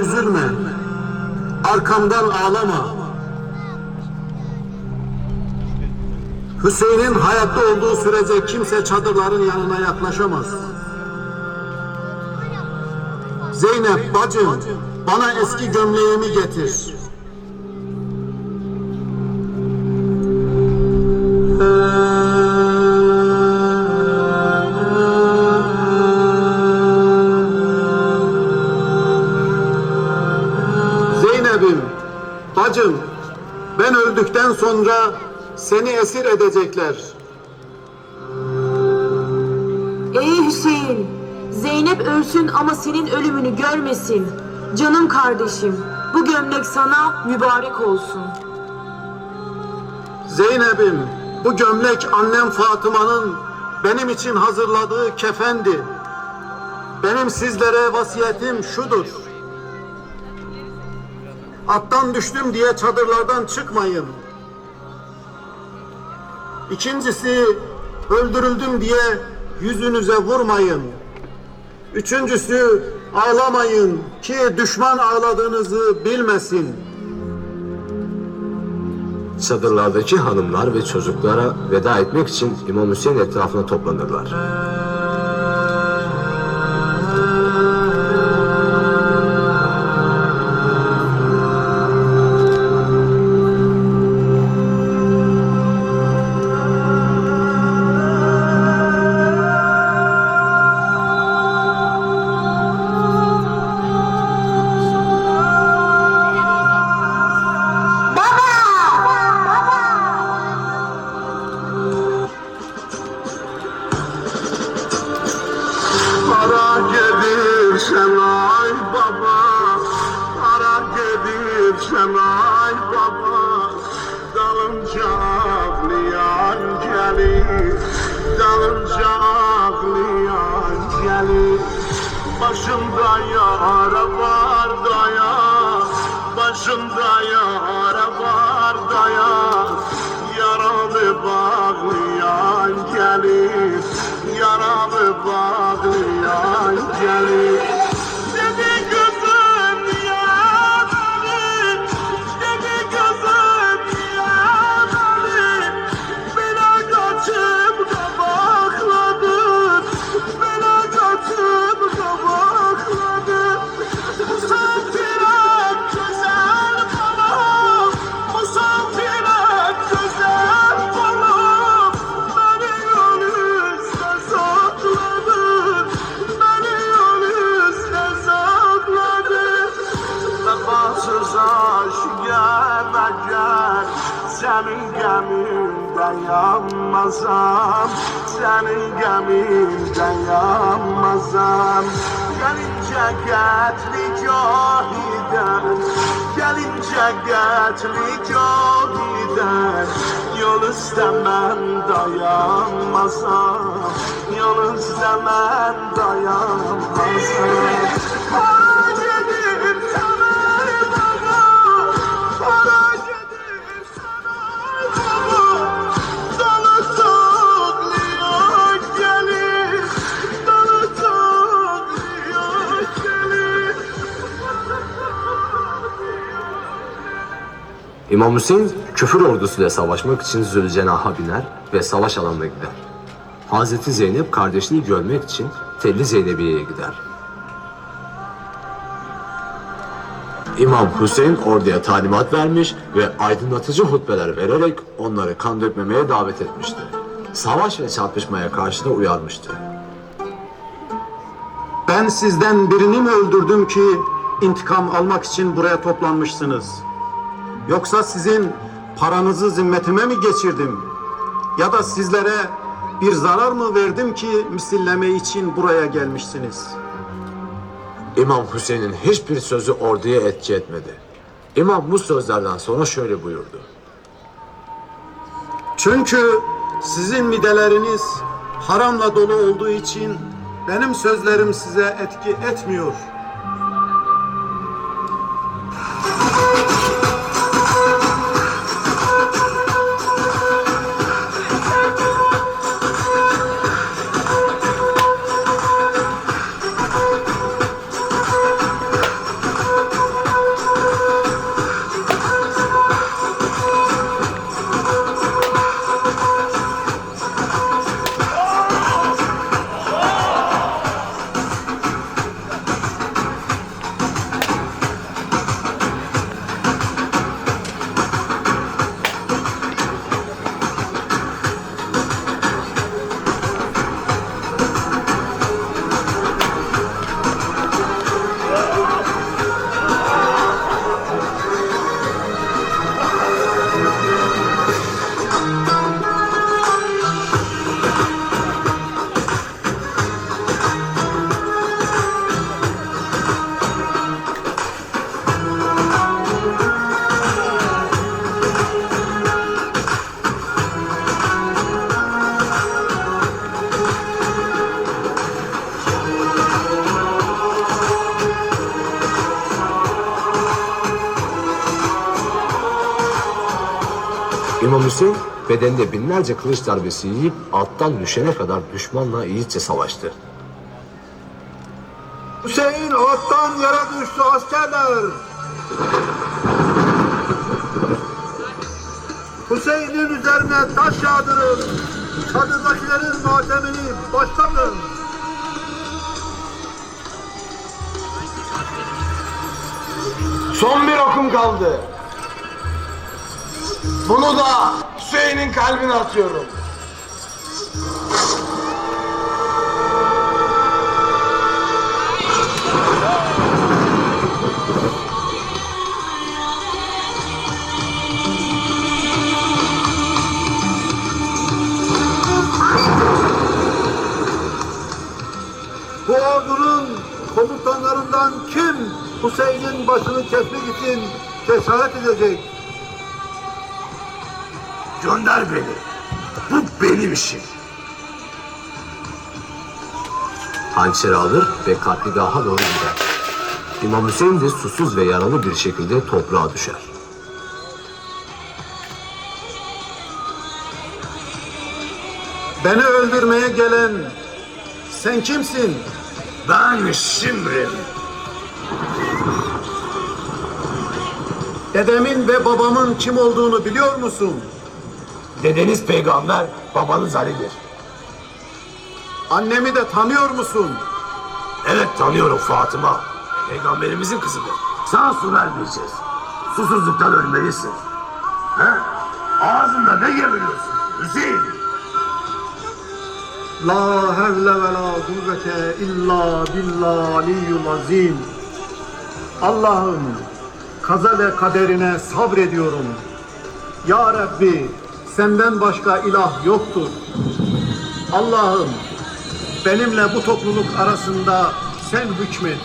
üzülme. Arkamdan ağlama. Hüseyin'in hayatta olduğu sürece kimse çadırların yanına yaklaşamaz. Zeynep bacım bana eski gömleğimi getir. Sonra seni esir edecekler. Ey Hüseyin! Zeynep ölsün ama senin ölümünü görmesin. Canım kardeşim, bu gömlek sana mübarek olsun. Zeynep'im, bu gömlek annem Fatıma'nın benim için hazırladığı kefendi. Benim sizlere vasiyetim şudur. Attan düştüm diye çadırlardan çıkmayın. İkincisi, öldürüldüm diye yüzünüze vurmayın. Üçüncüsü, ağlamayın ki düşman ağladığınızı bilmesin. Çadırlardaki hanımlar ve çocuklara veda etmek için İmam Hüseyin etrafına toplanırlar. Başımda yara var daya. Başımda yara var daya. Yaralı bağlayan gelir. Yaralı bağlayan gelir Getli cahiden Gelince getli cahiden Yol istemem dayanmazam Yol istemem dayanmazam İmam Hüseyin küfür ordusuyla savaşmak için Zülcenah'a biner ve savaş alanına gider. Hazreti Zeynep kardeşliği görmek için Telli Zeynebiye'ye gider. İmam Hüseyin orduya talimat vermiş ve aydınlatıcı hutbeler vererek onları kan dökmemeye davet etmişti. Savaş ve çarpışmaya karşı da uyarmıştı. Ben sizden birini mi öldürdüm ki intikam almak için buraya toplanmışsınız? Yoksa sizin paranızı zimmetime mi geçirdim? Ya da sizlere bir zarar mı verdim ki misilleme için buraya gelmişsiniz? İmam Hüseyin'in hiçbir sözü orduya etki etmedi. İmam bu sözlerden sonra şöyle buyurdu. Çünkü sizin mideleriniz haramla dolu olduğu için benim sözlerim size etki etmiyor. İmam Hüseyin bedeninde binlerce kılıç darbesi yiyip alttan düşene kadar düşmanla yiğitçe savaştı. Hüseyin attan yere düştü askerler. Hüseyin'in üzerine taş yağdırın. Çadırdakilerin matemini başlatın. Son bir okum kaldı. Bunu da Hüseyin'in kalbine atıyorum. Bu ordunun komutanlarından kim Hüseyin'in başını kesmek için cesaret edecek? Gönder beni. Bu benim işim. Hançeri alır ve katligaha doğru gider. İmam Hüseyin de susuz ve yaralı bir şekilde toprağa düşer. Beni öldürmeye gelen sen kimsin? Ben Şimrim. Dedemin ve babamın kim olduğunu biliyor musun? Dedeniz peygamber, babanız Ali'dir. Annemi de tanıyor musun? Evet tanıyorum Fatıma. Peygamberimizin kızıdır. Sana su vermeyeceğiz. Susuzluktan ölmelisin. He? Ağzında ne geveliyorsun Hüseyin? La havle ve la kuvvete illa billah aliyyul azim. Allah'ım kaza ve kaderine sabrediyorum. Ya Rabbi senden başka ilah yoktur. Allah'ım benimle bu topluluk arasında sen hükmet.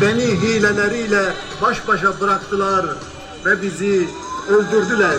Beni hileleriyle baş başa bıraktılar ve bizi öldürdüler.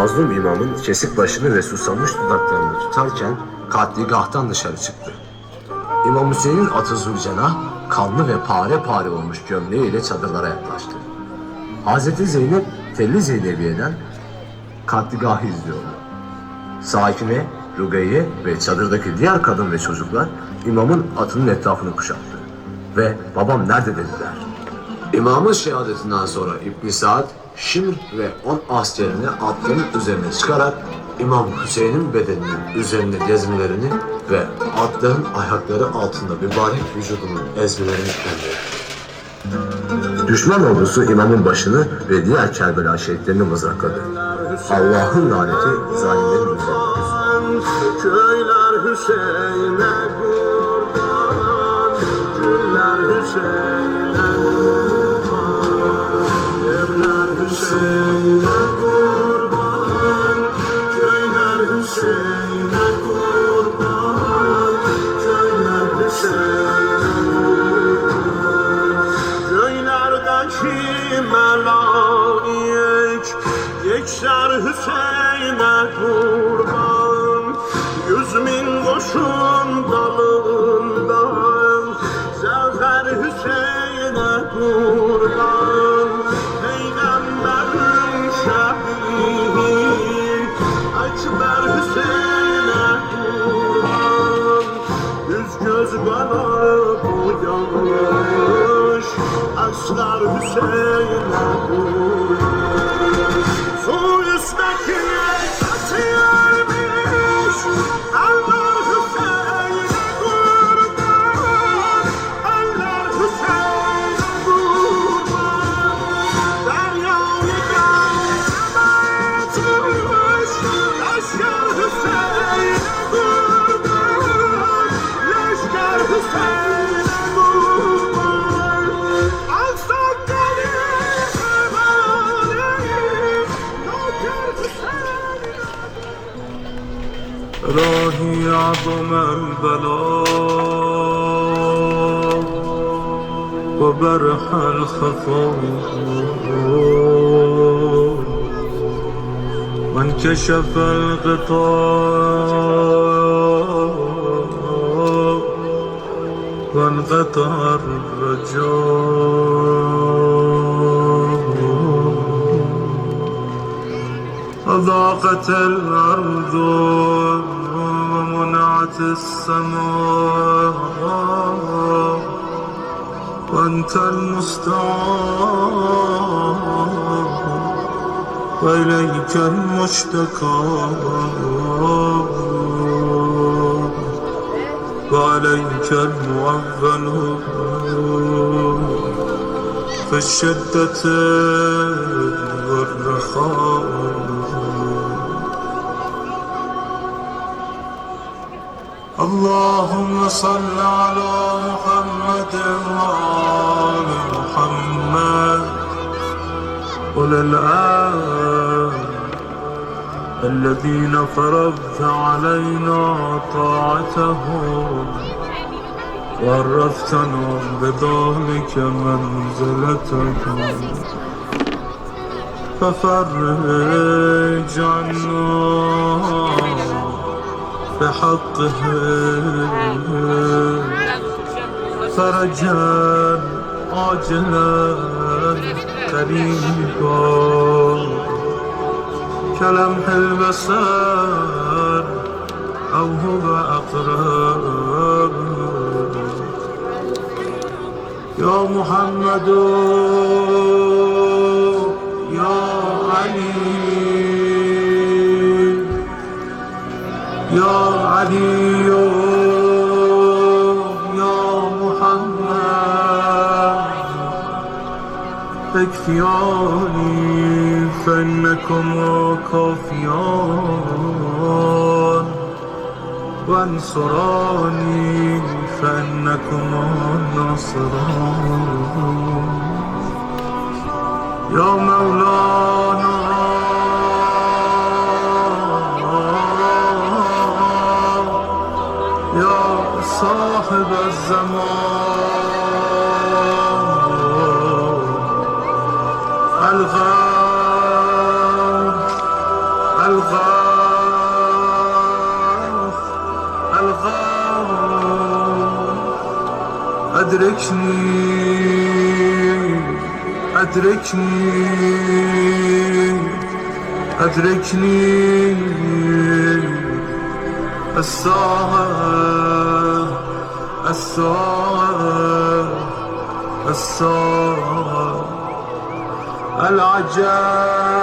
Mazlum imamın kesik başını ve susamış dudaklarını tutarken katligahtan dışarı çıktı. İmam Hüseyin'in atı Zülcenah kanlı ve pare pare olmuş gömleğiyle çadırlara yaklaştı. Hazreti Zeynep Telli Zeynebiye'den katligahı izliyordu. Sakine, Rugayye ve çadırdaki diğer kadın ve çocuklar imamın atının etrafını kuşattı. Ve babam nerede dediler. İmamın şehadetinden sonra İbn Saad, Şimr ve on askerini atların üzerine çıkarak İmam Hüseyin'in bedeninin üzerinde gezmelerini ve atların ayakları altında mübarek vücudunun ezmelerini emretti. Düşman ordusu imamın başını ve diğer Kerbela şehitlerini mızrakladı. Allah'ın laneti zalimlerin üzerine. Köyler Hüseyin'e kurban, Hüseyin'e kurban, sen de Aslar عظم البلاء وبرح الخفاء. وانكشف الغطاء وانقطع الرجاء. أضاقت الأرض السماء وأنت المستعان وإليك المشتكى وعليك المؤذن في الشدة والرخاء اللهم صل على محمد وآل محمد. وللآن الذين فرضت علينا طاعتهم وعرفتنا بذلك منزلتهم. ففرج عنا. بحقهم فرجا عاجلا قريبا كلمح البصر أو هو أقرب يا محمد يا علي يا علي يا محمد. اكفياني فإنكما كافيان وانصراني فإنكما ناصران يا مولانا صاحب الزمان. الغاث الغاث الغاث أدركني أدركني أدركني. الساعة الساعة الساعة العجاب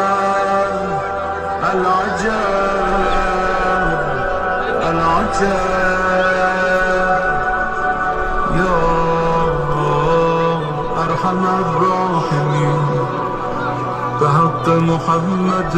العجاب العجاب. يا أرحم الراحمين بحق محمد